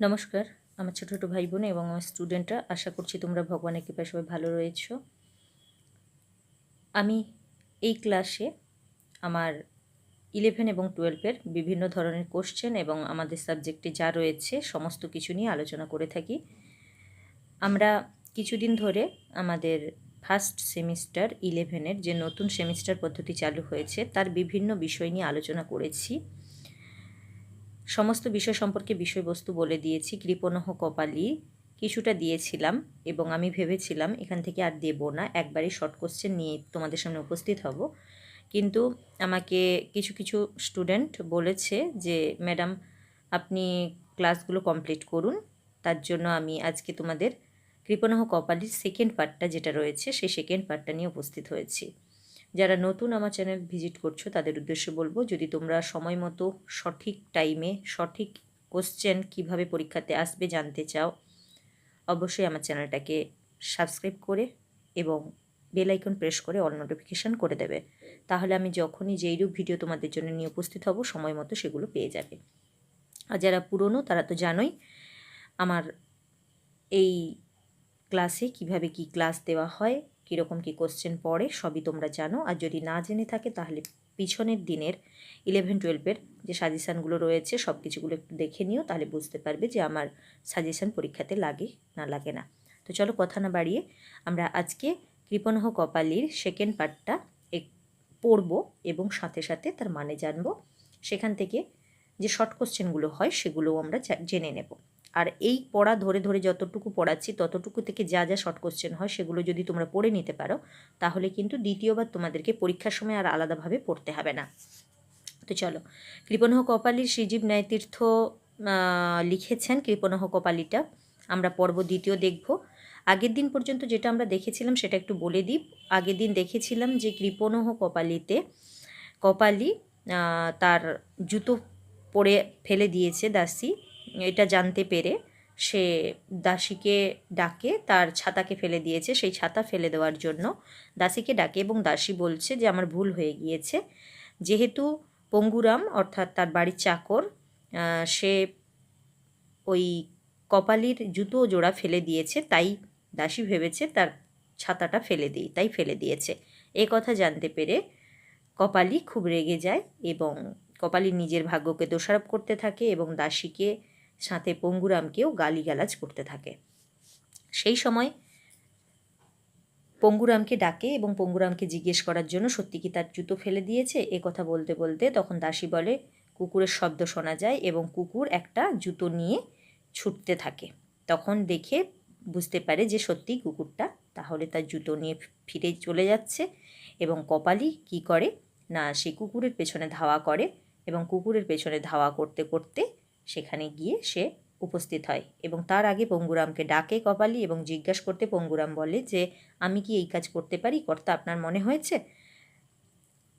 নমস্কার। আমার ছোটো ছোটো ভাই বোন এবং আমার স্টুডেন্টরা আশা করছি তোমরা ভগবানের কৃপায় সবাই ভালো রয়েছো। আমি এই ক্লাসে আমার ইলেভেন এবং টুয়েলভের বিভিন্ন ধরনের কোশ্চেন এবং আমাদের সাবজেক্টে যা রয়েছে, সমস্ত কিছু নিয়ে আলোচনা করে থাকি। আমরা কিছুদিন ধরে আমাদের ফার্স্ট সেমিস্টার ইলেভেনের যে নতুন সেমিস্টার পদ্ধতি চালু হয়েছে, তার বিভিন্ন বিষয় নিয়ে আলোচনা করেছি। সমস্ত বিষয় সম্পর্কে বিষয়বস্তু বলে দিয়েছি। কৃপণহ কপালি কিছুটা দিয়েছিলাম এবং আমি ভেবেছিলাম এখান থেকে আর দেব না। একবারই শর্ট কোশ্চেন নিয়ে তোমাদের সামনে উপস্থিত হব। কিন্তু আমাকে কিছু কিছু স্টুডেন্ট বলেছে যে ম্যাডাম আপনি ক্লাসগুলো কমপ্লিট করুন। তার জন্য আমি আজকে তোমাদের কৃপণহ কপালির সেকেন্ড পার্টটা যেটা রয়েছে, সেই সেকেন্ড পার্টটা নিয়ে উপস্থিত হয়েছি। যারা নতুন আমার চ্যানেল ভিজিট করছ, তাদের উদ্দেশ্যে বলব, যদি তোমরা সময় মতো সঠিক টাইমে সঠিক কোশ্চেন কীভাবে পরীক্ষাতে আসবে জানতে চাও, অবশ্যই আমার চ্যানেলটাকে সাবস্ক্রাইব করে এবং বেল আইকন প্রেস করে অল নোটিফিকেশান করে দেবে। তাহলে আমি যখনই যেইরূপ ভিডিও তোমাদের জন্য নিয়ে উপস্থিত হব, সময় মতো সেগুলো পেয়ে যাবে। আর যারা পুরনো, তারা তো জানোই, আমার এই ক্লাসে কীভাবে কি ক্লাস দেওয়া হয় কীরকম কী কোশ্চেন পড়ে, সবই তোমরা জানো। আর যদি না জেনে থাকে, তাহলে পিছনের দিনের ইলেভেন টুয়েলভের যে সাজেশানগুলো রয়েছে সব কিছুগুলো একটু দেখে নিও, তাহলে বুঝতে পারবে যে আমার সাজেশান পরীক্ষাতে লাগে না লাগে না। তো চলো কথা না বাড়িয়ে, আমরা আজকে কৃপণহ কপালির সেকেন্ড পার্টটা এক, পড়ব এবং সাথে সাথে তার মানে জানব। সেখান থেকে যে শর্ট কোশ্চেনগুলো হয়, সেগুলোও আমরা জেনে নেব। আর এই পড়া ধরে ধরে যতটুকু পড়াচ্ছি, ততটুকু থেকে যা যা শর্ট কোশ্চেন হয় সেগুলো যদি তোমরা পড়ে নিতে পারো, তাহলে কিন্তু দ্বিতীয়বার তোমাদেরকে পরীক্ষার সময় আর আলাদাভাবে পড়তে হবে না। তো চলো, কৃপণহ কপালির শ্রীজীব ন্যায়তীর্থ লিখেছেন কৃপণহ কপালিটা। আমরা পর্ব দ্বিতীয় দেখব। আগের দিন পর্যন্ত যেটা আমরা দেখেছিলাম সেটা একটু বলে দিই। আগের দিন দেখেছিলাম যে কৃপণহ কপালিতে, কপালি তার জুতো পরে ফেলে দিয়েছে দাসী। এটা জানতে পেরে সে দাসীকে ডাকে, তার ছাতাকে ফেলে দিয়েছে। সেই ছাতা ফেলে দেওয়ার জন্য দাসীকে ডাকে এবং দাসী বলছে যে, আমার ভুল হয়ে গিয়েছে। যেহেতু পঙ্গুরাম, অর্থাৎ তার বাড়ির চাকর সে ওই কপালির জুতো জোড়া ফেলে দিয়েছে, তাই দাসী ভেবেছে তার ছাতাটা ফেলে দিই, তাই ফেলে দিয়েছে। এ কথা জানতে পেরে কপালি খুব রেগে যায় এবং কপালি নিজের ভাগ্যকে দোষারোপ করতে থাকে এবং দাসীকে সাথে পঙ্গুরামকেও গালিগালাজ করতে থাকে। সেই সময় পঙ্গুরামকে ডাকে এবং পঙ্গুরামকে জিজ্ঞেস করার জন্য সত্যি কি তার জুতো ফেলে দিয়েছে? এ কথা বলতে বলতে তখন দাসী বলে, কুকুরের শব্দ শোনা যায় এবং কুকুর একটা জুতো নিয়ে ছুটতে থাকে। তখন দেখে বুঝতে পারে যে সত্যি কুকুরটা তাহলে তার জুতো নিয়ে ফিরে চলে যাচ্ছে এবং কপালি কি করে? না, সে কুকুরের পেছনে ধাওয়া করে এবং কুকুরের পেছনে ধাওয়া করতে করতে সেখানে গিয়ে সে উপস্থিত হয় এবং তার আগে পঙ্গুরামকে ডাকে কপালি এবং জিজ্ঞাসা করতে পঙ্গুরাম বলে যে, আমি কি এই কাজ করতে পারি? কর্তা, আপনার মনে হয়েছে?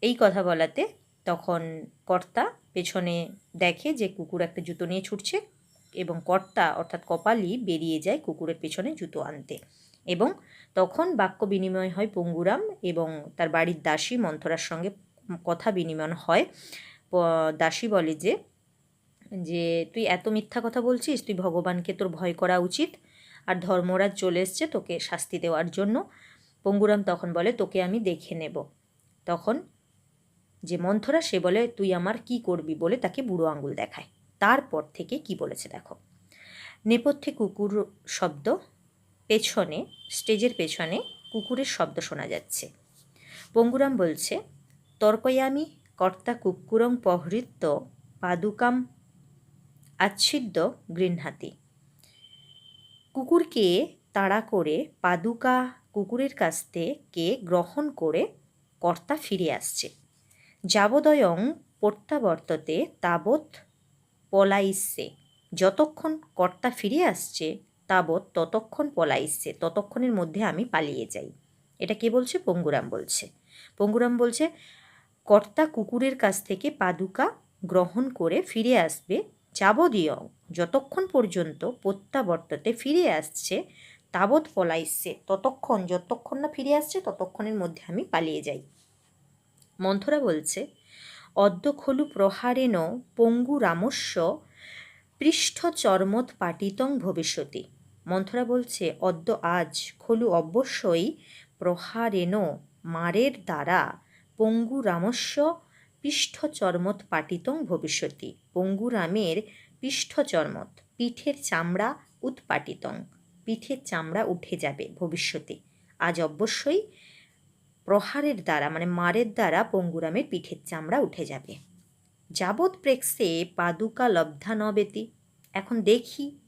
এই কথা বলাতে তখন কর্তা পেছনে দেখে যে কুকুর একটা জুতো নিয়ে ছুটছে এবং কর্তা অর্থাৎ কপালি বেরিয়ে যায় কুকুরের পেছনে জুতো আনতে এবং তখন বাক্য বিনিময় হয় পঙ্গুরাম এবং তার বাড়ির দাসী মন্থরার সঙ্গে কথা বিনিময় হয়। দাসী বলে যে যে তুই এত মিথ্যা কথা বলছিস, তুই ভগবানকে তোর ভয় করা উচিত। আর ধর্মরাজ চলে এসছে তোকে শাস্তি দেওয়ার জন্য। পঙ্গুরাম তখন বলে, তোকে আমি দেখে নেব। তখন যে মন্থরা, সে বলে, তুই আমার কি করবি? বলে তাকে বুড়ো আঙ্গুল দেখায়। তারপর থেকে কি বলেছে দেখো। নেপথ্যে কুকুর শব্দ পেছনে, স্টেজের পেছনে কুকুরের শব্দ শোনা যাচ্ছে। পঙ্গুরাম বলছে, তর্কয়ামি কর্তা কুকুরং পহৃত্য পাদুকাম আচ্ছিদ্য গৃহাতি কুকুরকে তাড়া করে পাদুকা কুকুরের কাছ থেকে গ্রহণ করে কর্তা ফিরে আসছে। যাবদয়ং প্রত্যাবর্ততে তাবৎ পলাইছে। যতক্ষণ কর্তা ফিরে আসছে, তাবৎ ততক্ষণ পলাইছে, ততক্ষণের মধ্যে আমি পালিয়ে যাই। এটা কে বলছে? পঙ্গুরাম বলছে। পঙ্গুরাম বলছে, কর্তা কুকুরের কাছ থেকে পাদুকা গ্রহণ করে ফিরে আসবে যাবদীয় যতক্ষণ পর্যন্ত প্রত্যাবর্ততে ফিরে আসছে, তাবৎ পলাইছে। ততক্ষণ, যতক্ষণ না ফিরে আসছে, ততক্ষণের মধ্যে আমি পালিয়ে যাই। মন্থরা বলছে, অদ্য খলু প্রহারেণ পঙ্গু রামস্য পৃষ্ঠ চর্মত পাটিতং ভবিষ্যতি। মন্থরা বলছে, অদ্য আজ খলু অবশ্যই প্রহারেণ মারের দ্বারা পঙ্গুরামস্য পৃষ্ঠচর্মত পাটিতং ভবিষ্যতি। পঙ্গুরামের পৃষ্ঠচর্মত পিঠের চামড়া উৎপাটিতং, পিঠের চামড়া উঠে যাবে ভবিষ্যতে। আজ অবশ্যই প্রহারের দ্বারা মানে মারের দ্বারা পঙ্গুরামের পিঠের চামড়া উঠে যাবে। যাবৎ প্রেক্ষে পাদুকা লব্ধা নবেতি। এখন দেখি,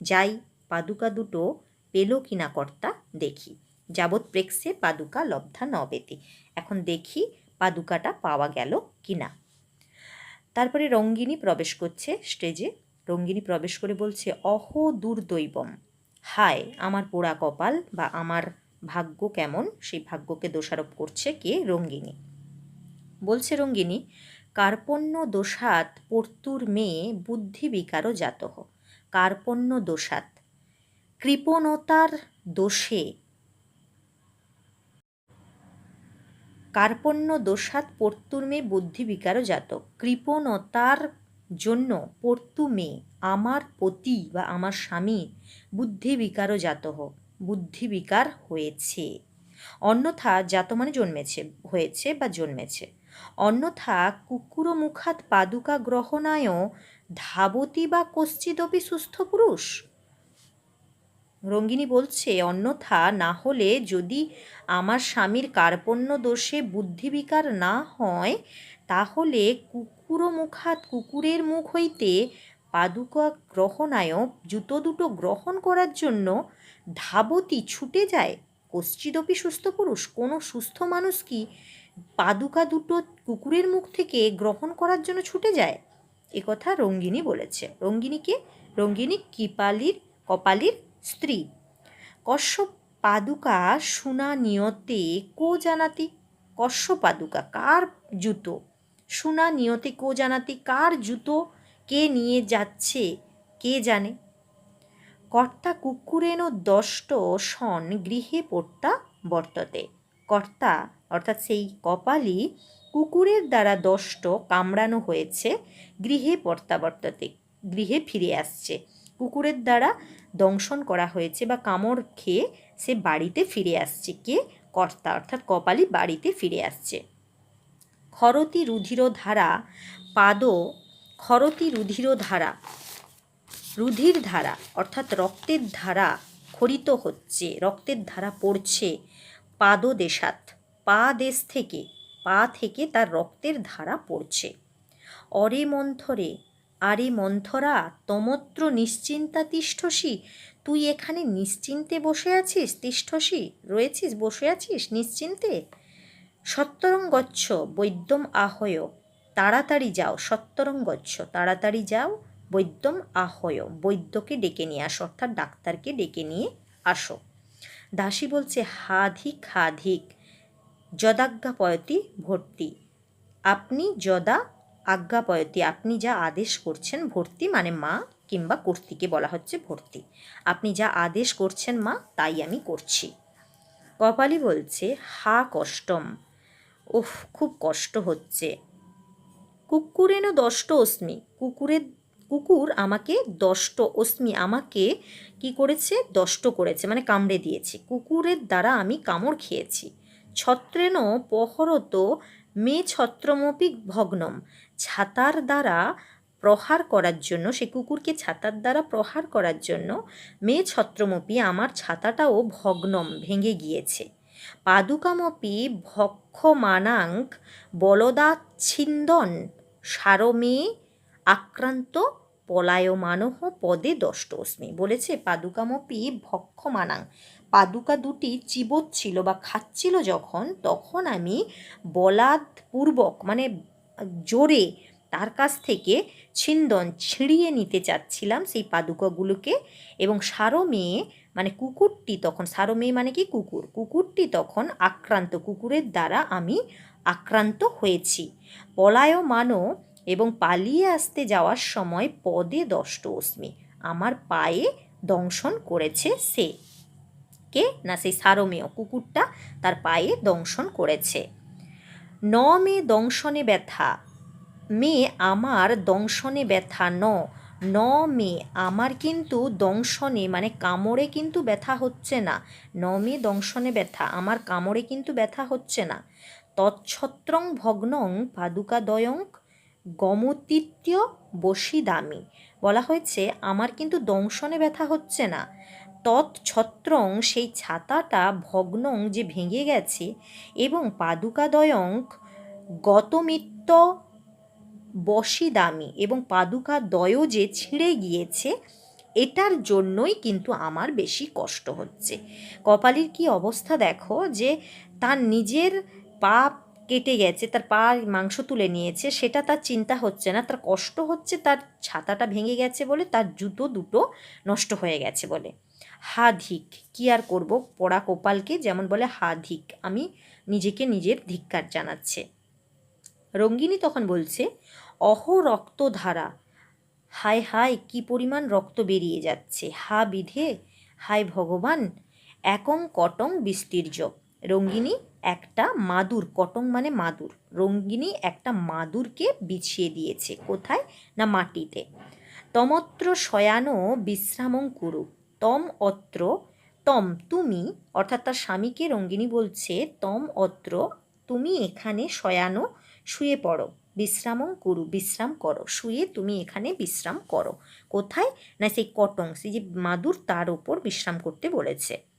যাই পাদুকা দুটো পেল কিনা কর্তা দেখি। যাবৎ প্রেক্ষে পাদুকা লব্ধা নবেতি। এখন দেখি পাদুকাটা পাওয়া গেল কিনা। তারপরে রঙ্গিনী প্রবেশ করছে স্টেজে। রঙ্গিনী প্রবেশ করে বলছে, অহ, দুর্দৈবম। হায়, আমার পোড়া কপাল বা আমার ভাগ্য কেমন? সেই ভাগ্যকে দোষারোপ করছে কে? রঙ্গিনী। বলছে রঙ্গিনী, কার্পণ্য দোষাত পর্তুর মেয়ে বুদ্ধি বিকারও জাতহ। কার্পণ্য দোষাত কৃপণতার দোষে কার্পণ্য দোষাত পর্তুর মেয়ে বুদ্ধি বিকারও জাত কৃপণতার জন্য পর্তু মেয়ে আমার পতি বা আমার স্বামী বুদ্ধি বিকারও জাতহ। বুদ্ধি বিকার হয়েছে। অন্যথা জাত মানে জন্মেছে, হয়েছে বা জন্মেছে। অন্যথা কুকুর মুখাত পাদুকা গ্রহণায় ধাবতি বা কশ্চিদপি সুস্থ পুরুষ? রঙ্গিনী বলছে, অন্যথা না হলে যদি আমার স্বামীর কার্পণ্য দোষে বুদ্ধিবিকার না হয়, তাহলে কুকুর মুখাত কুকুরের মুখ হইতে পাদুকা গ্রহণায় জুতো দুটো গ্রহণ করার জন্য ধাবতী ছুটে যায়। কশ্চিদপি সুস্থ পুরুষ, কোনো সুস্থ মানুষ কি পাদুকা দুটো কুকুরের মুখ থেকে গ্রহণ করার জন্য ছুটে যায়? এ কথা রঙ্গিনী বলেছে। রঙ্গিনীকে, রঙ্গিনী কিপালির, কপালির স্ত্রী। কশ্যপ পাদুকা সুনা নিয়তে কো জানাতি? কশ্য পাদুকা, কার জুতো? সুনা নিয়তে কো জানাতি, কার জুতো? কে নিয়ে যাচ্ছে? কে জানে? কর্তা কুকুরেন দষ্ট সন গৃহে পড়তা বর্ততে। কর্তা, অর্থাৎ সেই কপালই কুকুরের দ্বারা দষ্ট কামড়ানো হয়েছে, গৃহে প্রত্যাবর্ততে গৃহে ফিরে আসছে। কুকুরের দ্বারা দংশন করা হয়েছে বা কামড় খেয়ে সে বাড়িতে ফিরে আসছে। কে? কর্তা, অর্থাৎ কপালি বাড়িতে ফিরে আসছে। খরতি রুধির ধারা পাদ খরতি রুধির ধারা রুধির ধারা অর্থাৎ রক্তের ধারা খরিত হচ্ছে, রক্তের ধারা পড়ছে পাদদেশাত পা দেশ থেকে, পা থেকে তার রক্তের ধারা পড়ছে। অরে মন্থরে আরে মন্থরা তমত্র নিশ্চিন্তা তিষ্ঠসি তুই এখানে নিশ্চিন্তে বসে আছিস, তিষ্ঠসি? রয়েছিস, বসে আছিস, নিশ্চিন্তে? সত্তরং গচ্ছ বৈদ্যম আহয়। তাড়াতাড়ি যাও সত্তরং গচ্ছ তাড়াতাড়ি যাও, বৈদ্যম আহয়। বৈদ্যকে ডেকে নিয়ে আসো, অর্থাৎ ডাক্তারকে ডেকে নিয়ে আসো। দাসী বলছে, হাধিক হাধিক। যদাজ্ঞাপয়তি ভর্তি। আপনি যদা আজ্ঞাপয়তি, আপনি যা আদেশ করছেন ভর্তি মানে মা কিংবা কর্তৃকে বলা হচ্ছে ভর্তি। আপনি যা আদেশ করছেন মা, তাই আমি করছি। কপালি বলছে, হা, কষ্টম। ওহ খুব কষ্ট হচ্ছে। কুকুরেন দষ্ট অস্মি। কুকুরের কুকুর আমাকে দষ্ট অস্মি। আমাকে কি করেছে? দষ্ট করেছে মানে কামড়ে দিয়েছে। কুকুরের দ্বারা আমি কামড় খেয়েছি। ছত্রেন পহরত মে ছত্রমপি ভগ্নম। ছাতার দ্বারা প্রহার করার জন্য, সে কুকুরকে ছাতার দ্বারা প্রহার করার জন্য মে ছত্রমপি আমার ছাতাটাও ভগ্নম ভেঙে গিয়েছে। পাদুকামপি ভক্ষমানাঙ্ক বলদাচ্ছিন্দন সারমে আক্রান্ত পলায়মানহ পদে দষ্টস্মি। বলেছে পাদুকামপি ভক্ষমানাং। পাদুকা দুটি চিবোচ্ছিল বা খাচ্ছিল যখন, তখন আমি বলাদপূর্বক মানে জোরে তার কাছ থেকে ছিন্দন ছিঁড়িয়ে নিতে চাচ্ছিলাম সেই পাদুকাগুলোকে এবং সারো মেয়ে মানে কুকুরটি তখন সারো মেয়ে মানে কি কুকুর? কুকুরটি তখন আক্রান্ত, কুকুরের দ্বারা আমি আক্রান্ত হয়েছি। পলায়মানও এবং পালিয়ে আসতে যাওয়ার সময় পদে দষ্ট অস্মি আমার পায়ে দংশন করেছে সে। কে? না, সেই সারমেয় কুকুরটা তার পায়ে দংশন করেছে। ন, মে দংশনে ব্যথা। মে আমার দংশনে ব্যথা, ন। ন, মে আমার কিন্তু দংশনে মানে কামড়ে কিন্তু ব্যথা হচ্ছে না। ন, মে দংশনে ব্যথা, আমার কামড়ে কিন্তু ব্যথা হচ্ছে না। তৎছত্রং ভগ্নং পাদুকাদয়ং গমতিত্য বসিদামি বলা হয়েছে, আমার কিন্তু দংশনে ব্যথা হচ্ছে না। তৎছত্রং সেই ছাতাটা ভগ্নং যে ভেঙে গেছে এবং পাদুকাদয়ং গতমিত্য বসিদামি এবং পাদুকা দয়ও যে ছিঁড়ে গিয়েছে, এটার জন্যই কিন্তু আমার বেশি কষ্ট হচ্ছে। কপালির কি অবস্থা দেখো যে, তার নিজের পা কেটে গেছে, তার পা মাংস তুলে নিয়েছে, সেটা তার চিন্তা হচ্ছে না, তার কষ্ট হচ্ছে, তার ছাতাটা ভেঙে গেছে বলে তার জুতো দুটো নষ্ট হয়ে গেছে বলে। হা ধিক কী আর করব? পড়া কপালকে যেমন বলে হা ধিক আমি নিজেকে নিজের ধিক্কার জানাচ্ছে। রঙ্গিনী তখন বলছে, অহ রক্তধারা, হায় হায়, কি পরিমাণ রক্ত বেরিয়ে যাচ্ছে। হা বিধে, হায় ভগবান, একং কটং বিস্তীর্য। রঙ্গিনী একটা মাদুর, কটং মানে মাদুর। রঙ্গিনী একটা মাদুরকে বিছিয়ে দিয়েছে। কোথায়? না মাটিতে। তমত্র শয়ানো বিশ্রামং কুরু। তম অত্র, তম তুমি, অর্থাৎ তার স্বামীকে রঙ্গিনী বলছে, তম অত্র, তুমি এখানে শয়ানো, শুয়ে পড়ো। বিশ্রামং করু, বিশ্রাম করো। শুয়ে তুমি এখানে বিশ্রাম করো। কোথায়? না সেই কটং, সেই যে মাদুর তার ওপর বিশ্রাম করতে বলেছে।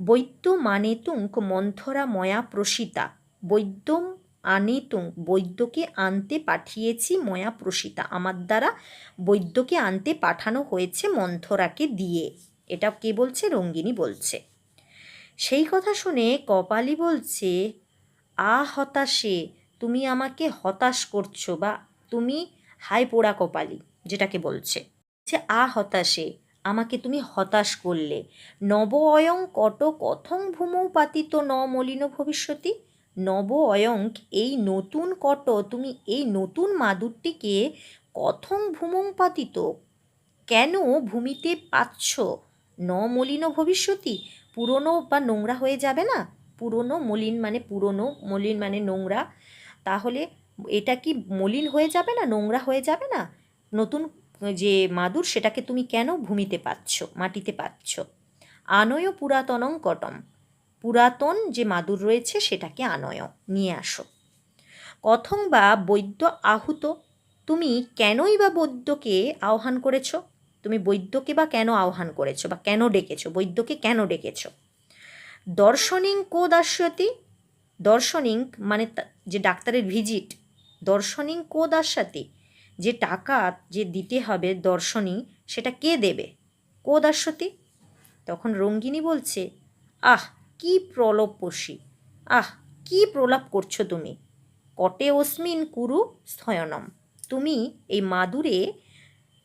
বৈদ্য মানেতুঙ্ক মন্থরা ময়া প্রসিতা। বৈদ্যম আনেতুং, বৈদ্যকে আনতে পাঠিয়েছি ময়া প্রসিতা। আমার দ্বারা বৈদ্যকে আনতে পাঠানো হয়েছে মন্থরাকে দিয়ে। এটা কে বলছে? রঙ্গিনী বলছে। সেই কথা শুনে কপালি বলছে, আ হতাশে, তুমি আমাকে হতাশ করছ বা তুমি হাই পোড়া কপালি, যেটাকে বলছে। যে আ হতাশে আমাকে তুমি হতাশ করলে। নব অয়ং কট কথং ভূমৌ পাতিত ন মলিন ভবিষ্যতি। নব অয়ং, এই নতুন কট, তুমি এই নতুন মাদুরটিকে কথং ভূমং পাতিত। কেন ভূমিতে পাচ্ছ? ন মলিন ভবিষ্যতি, পুরনো বা নোংরা হয়ে যাবে না? পুরনো মলিন মানে পুরনো, মলিন মানে নোংরা। তাহলে এটা কি মলিন হয়ে যাবে না, নোংরা হয়ে যাবে না? নতুন যে মাদুর সেটাকে তুমি কেন ভূমিতে পাচ্ছ, মাটিতে পাচ্ছ? আনয় পুরাতনং কটম। পুরাতন যে মাদুর রয়েছে সেটাকে আনয়। নিয়ে আসো। কথং বা বৈদ্য আহুত, তুমি কেনই বা বৈদ্যকে আহ্বান করেছ? তুমি বৈদ্যকে বা কেন আহ্বান করেছ? বা কেন ডেকেছো? বৈদ্যকে কেন ডেকেছো? দর্শনিং কো দাস্যতি। দর্শনিং মানে যে ডাক্তারের ভিজিট। দর্শনিং কো দাস্যাতি। যে টাকা যে দিতে হবে দর্শনী, সেটা কে দেবে? কো দাস্যতি? তখন রঙ্গিনী বলছে, আহ, কি প্রলোপসী! আহ, কি প্রলাপ করছ তুমি? কটে অস্মিন কুরু স্থয়নম। তুমি এই মাদুরে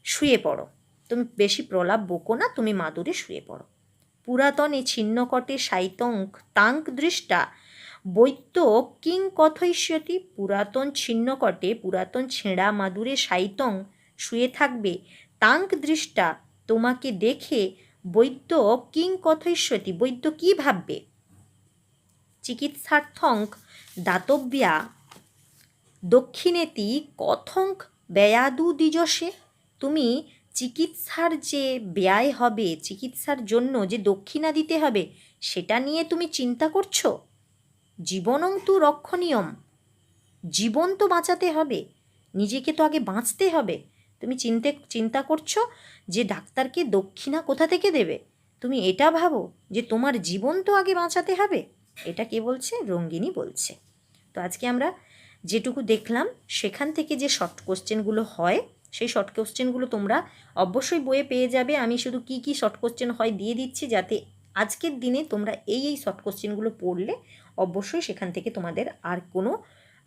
শুয়ে পড়ো। তুমি বেশি প্রলাপ বোকো না, তুমি মাদুরে শুয়ে পড়ো। পুরাতনে ছিন্নকটে সাইতঙ্ক তাঙ্ক দৃষ্টা বৈত্য কিং কথৈষ্যতি পুরাতন ছিন্নকটে পুরাতন ছেঁড়া মাদুরে সাইতং শুয়ে থাকবে। তাঙ্ক দৃষ্টা, তোমাকে দেখে বৈদ্য কিং কথৈষ্যতি বৈদ্য কী ভাববে? চিকিৎসার্থঙ্ক দাতব্যা। দক্ষিণেতি কথঙ্ক ব্যয়াদু দিজসে তুমি চিকিৎসার যে ব্যয় হবে, চিকিৎসার জন্য যে দক্ষিণা দিতে হবে, সেটা নিয়ে তুমি চিন্তা করছ? জীবনং তু রক্ষণীয়ম। জীবন তো বাঁচাতে হবে, নিজেকে তো আগে বাঁচতে হবে। তুমি চিনতে, চিন্তা করছ যে ডাক্তারকে দক্ষিণা কোথা থেকে দেবে? তুমি এটা ভাবো যে তোমার জীবন তো আগে বাঁচাতে হবে? এটা কে বলছে? রঙ্গিনী বলছে। তো আজকে আমরা যেটুকু দেখলাম, সেখান থেকে যে শর্ট কোশ্চেনগুলো হয়, সেই শর্ট কোশ্চেনগুলো তোমরা অবশ্যই বইয়ে পেয়ে যাবে। আমি শুধু কি কি শর্ট কোশ্চেন হয় দিয়ে দিচ্ছি যাতে আজকের দিনে তোমরা এই এই শর্ট কোশ্চেনগুলো পড়লে অবশ্যই সেখান থেকে তোমাদের আর কোনো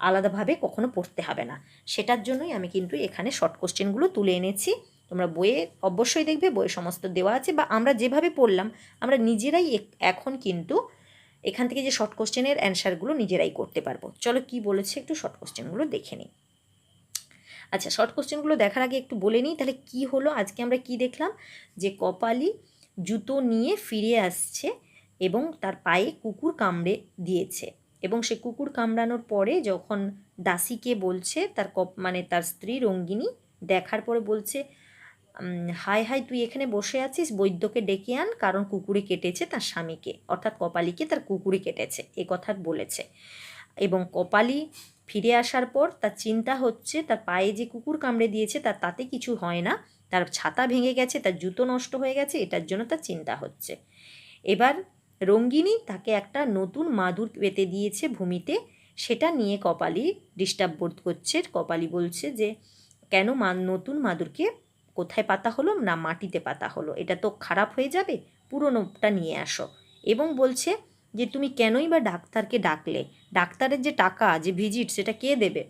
আলাদাভাবে কখনো পড়তে হবে না। সেটার জন্যই আমি কিন্তু এখানে শর্ট কোশ্চেনগুলো তুলে এনেছি। তোমরা বইয়ে অবশ্যই দেখবে, বইয়ে সমস্ত দেওয়া আছে বা আমরা যেভাবে পড়লাম, আমরা নিজেরাই এখন কিন্তু এখান থেকে যে শর্ট কোশ্চেনের অ্যান্সারগুলো নিজেরাই করতে পারব। চলো কি বলেছে একটু শর্ট কোশ্চেনগুলো দেখে নিই। আচ্ছা শর্ট কোশ্চেনগুলো দেখার আগে একটু বলে নিই, তাহলে কি হলো? আজকে আমরা কি দেখলাম? যে কপালি জুতো নিয়ে ফিরে আসছে এবং তার পায়ে কুকুর কামড়ে দিয়েছে। এবং সে কুকুর কামড়ানোর পরে যখন দাসীকে বলছে, তার কপ মানে তার স্ত্রী রঙ্গিনী দেখার পরে বলছে হাই হাই, তুই এখানে বসে আছিস? বৈদ্যকে ডেকে আন, কারণ কুকুরে কেটেছে তার স্বামীকে। অর্থাৎ কপালিকে তার কুকুরে কেটেছে, এ কথা বলেছে। এবং কপালি ফিরে আসার পর তার চিন্তা হচ্ছে, তার পায়ে যে কুকুর কামড়ে দিয়েছে, তার তাতে কিছু হয় না। তার ছাতা ভেঙে গেছে, তার জুতো নষ্ট হয়ে গেছে, এটার জন্য তার চিন্তা হচ্ছে। এবার রঙ্গিনী তাকে একটা নতুন মাদুর পেতে দিয়েছে ভূমিতে। সেটা নিয়ে কপালি ডিস্টার্ব বোধ করছে। কপালি বলছে যে, কেন মা, নতুন মাদুরকে কোথায় পাতা হলো না মাটিতে পাতা হলো? এটা তো খারাপ হয়ে যাবে। পুরনোটা নিয়ে আসো। এবং বলছে যে তুমি কেনই বা ডাক্তারকে ডাকলে? ডাক্তারের যে টাকা, যে ভিজিট সেটা কে দেবে?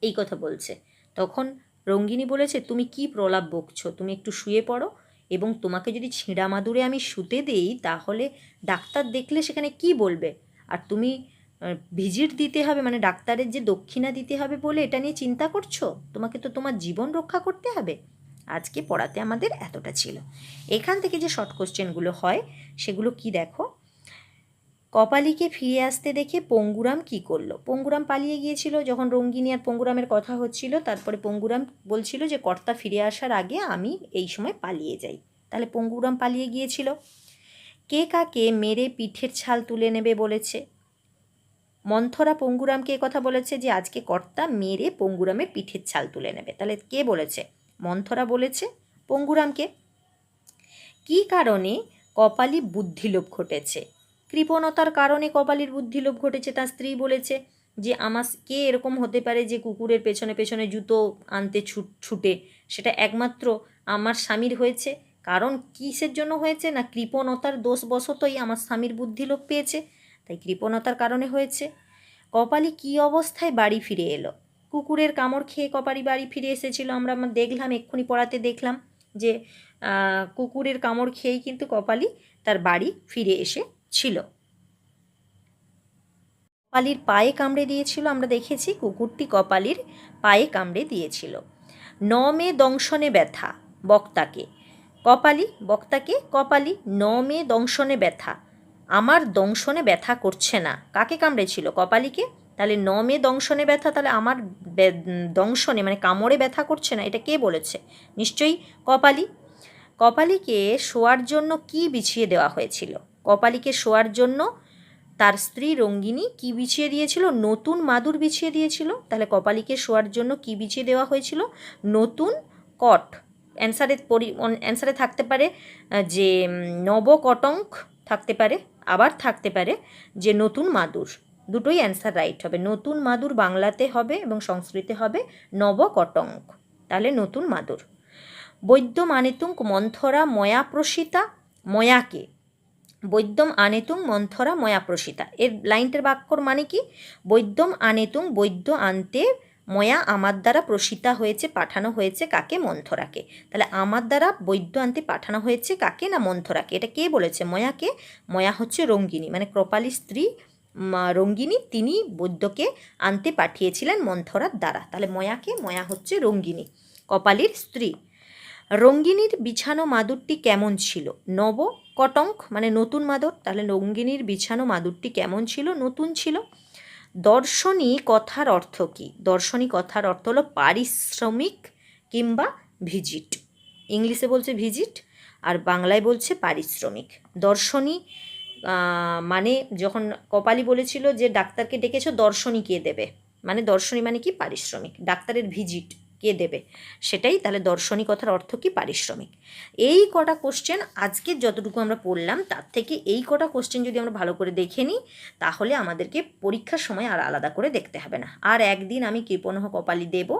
এই কথা বলছে। তখন রঙ্গিনী বলেছে, তুমি কি প্রলাপ বকছো? তুমি একটু শুয়ে পড়ো এবং তোমাকে যদি ছিঁড়া মাদুরে আমি শুতে দেই, তাহলে ডাক্তার দেখলে সেখানে কি বলবে? আর তুমি ভিজিট দিতে হবে মানে ডাক্তারের যে দক্ষিণা দিতে হবে বলে এটা নিয়ে চিন্তা করছ? তোমাকে তো তোমার জীবন রক্ষা করতে হবে। আজকে পড়াতে আমাদের এতটা ছিল। এখান থেকে যে শর্ট কোশ্চেনগুলো হয়, সেগুলো কি দেখো? কপালিকে ফিরে আসতে দেখে পঙ্গুরাম কি করল? পঙ্গুরাম পালিয়ে গিয়েছিল যখন রঙ্গিনী আর পঙ্গুরামের কথা হচ্ছিল, তারপরে পঙ্গুরাম বলছিল যে, কর্তা ফিরে আসার আগে আমি এই সময় পালিয়ে যাই। তাহলে পঙ্গুরাম পালিয়ে গিয়েছিল। কে কাকে মেরে পিঠের ছাল তুলে নেবে? বলেছে। মন্থরা পঙ্গুরামকে এ কথা বলেছে যে, আজকে কর্তা মেরে পঙ্গুরামের পিঠের ছাল তুলে নেবে। তাহলে কে বলেছে? মন্থরা বলেছে পঙ্গুরামকে। কী কারণে কপালি বুদ্ধিলোভ ঘটেছে? কৃপণতার কারণে কপালির বুদ্ধিলোভ ঘটেছে, তার স্ত্রী বলেছে যে আমার কে এরকম হতে পারে যে, কুকুরের পেছনে পেছনে জুতো আনতে ছুট? সেটা একমাত্র আমার স্বামীর হয়েছে। কারণ কিসের জন্য হয়েছে? না, কৃপণতার দোষবশতই আমার স্বামীর বুদ্ধিলোভ পেয়েছে, তাই কৃপণতার কারণে হয়েছে। কপালি কী অবস্থায় বাড়ি ফিরে এলো? কুকুরের কামড় খেয়ে কপালি বাড়ি ফিরে এসেছিল। আমরা আমার দেখলাম, এক্ষুনি পড়াতে দেখলাম যে কুকুরের কামড় খেয়েই কিন্তু কপালি তার বাড়ি ফিরে এসে ছিল। কপালির পায়ে কামড়ে দিয়েছিল, আমরা দেখেছি কুকুরটি কপালির পায়ে কামড়ে দিয়েছিল। ন মে দংশনে ব্যথা, বক্তাকে। কপালি বক্তাকে, কপালি ন মে দংশনে ব্যথা। আমার দংশনে ব্যথা করছে না। কাকে কামড়েছিল? কপালিকে? তাহলে ন মে দংশনে ব্যথা, তাহলে আমার দংশনে মানে কামড়ে ব্যথা করছে না, এটা কে বলেছে? নিশ্চয়ই কপালি। কপালিকে শোয়ার জন্য কি বিছিয়ে দেওয়া হয়েছিল? কপালিকে শোয়ার জন্য তার স্ত্রী রঙ্গিনী কি বিছিয়ে দিয়েছিল? নতুন মাদুর বিছিয়ে দিয়েছিল? তাহলে কপালিকে শোয়ার জন্য কি বিছিয়ে দেওয়া হয়েছিল? নতুন কট। অ্যান্সারে পরি অ্যান্সারে থাকতে পারে যে নবকটঙ্ক থাকতে পারে, আবার থাকতে পারে যে, নতুন মাদুর। দুটোই অ্যান্সার রাইট হবে। নতুন মাদুর বাংলাতে হবে এবং সংস্কৃতে হবে নবকটঙ্ক। তাহলে নতুন মাদুর। বৈদ্য মানেতুঙ্ক মন্থরা ময়া প্রসিতা, ময়াকে বৈদ্যম আনেতুং মন্থরা ময়া প্রসিতা। এর লাইনটার বাক্যর মানে কি? বৈদ্যম আনেতুং বৈদ্য আনতে ময়া আমার দ্বারা প্রসিতা হয়েছে, পাঠানো হয়েছে কাকে? মন্থরাকে। তাহলে আমার দ্বারা বৈদ্য আনতে পাঠানো হয়েছে কাকে না মন্থরাকে? এটা কে বলেছে? ময়াকে ময়া হচ্ছে রঙ্গিনী। মানে কৃপালী স্ত্রী রঙ্গিনী তিনি বৈদ্যকে আনতে পাঠিয়েছিলেন মন্থরার দ্বারা। তাহলে ময়াকে ময়া হচ্ছে রঙ্গিনী, কপালীর স্ত্রী। রঙ্গিনীর বিছানো মাদুরটি কেমন ছিল? নব কটঙ্ক মানে নতুন মাদুর তাহলে রঙ্গিনীর বিছানো মাদুরটি কেমন ছিল? নতুন ছিল। দর্শনী কথার অর্থ কী? দর্শনী কথার অর্থ হলো পারিশ্রমিক কিংবা ভিজিট। ইংলিশে বলছে ভিজিট আর বাংলায় বলছে পারিশ্রমিক। দর্শনী মানে যখন কপালি বলেছিল যে ডাক্তারকে ডেকেছো, দর্শনী কে দেবে? মানে দর্শনী মানে কি? পারিশ্রমিক। ডাক্তারের ভিজিট। কে দেবে? সেটাই তাহলে দর্শনী কথার অর্থ কি? পারিশ্রমিক। এই কটা কোশ্চেন আজকে যতটুকু আমরা পড়লাম, তার থেকে এই কটা কোশ্চেন যদি আমরা ভালো করে দেখে নিই, তাহলে আমাদেরকে পরীক্ষার সময় আর আলাদা করে দেখতে হবে না। আর একদিন আমি কৃপণহ কপালি দেব,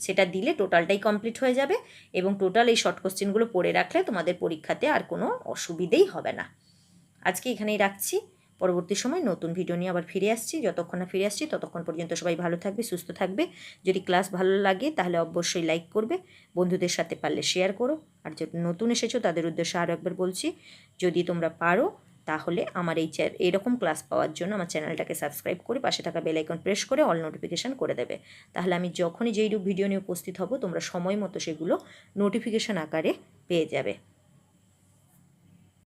সেটা দিলে টোটালটাই কমপ্লিট হয়ে যাবে এবং টোটাল এই শর্ট কোশ্চেনগুলো পড়ে রাখলে তোমাদের পরীক্ষাতে আর কোনো অসুবিধেই হবে না। আজকে এখানেই রাখছি। পরবর্তী সময় নতুন ভিডিও নিয়ে আবার ফিরে আসছি। যতক্ষণ না ফিরে আসছি, ততক্ষণ পর্যন্ত সবাই ভালো থাকবে, সুস্থ থাকবে। যদি ক্লাস ভালো লাগে, তাহলে অবশ্যই লাইক করবে। বন্ধুদের সাথে পারলে শেয়ার করো। আর যদি নতুন এসেছ, তাদের উদ্দেশ্যে আরও একবার বলছি, যদি তোমরা পারো, তাহলে আমার এই এরকম ক্লাস পাওয়ার জন্য আমার চ্যানেলটাকে সাবস্ক্রাইব করে পাশে থাকা বেল আইকন প্রেস করে অল নোটিফিকেশান করে দেবে। তাহলে আমি যখনই যেইরূপ ভিডিও নিয়ে উপস্থিত হব, তোমরা সময় মতো সেগুলো নোটিফিকেশান আকারে পেয়ে যাবে।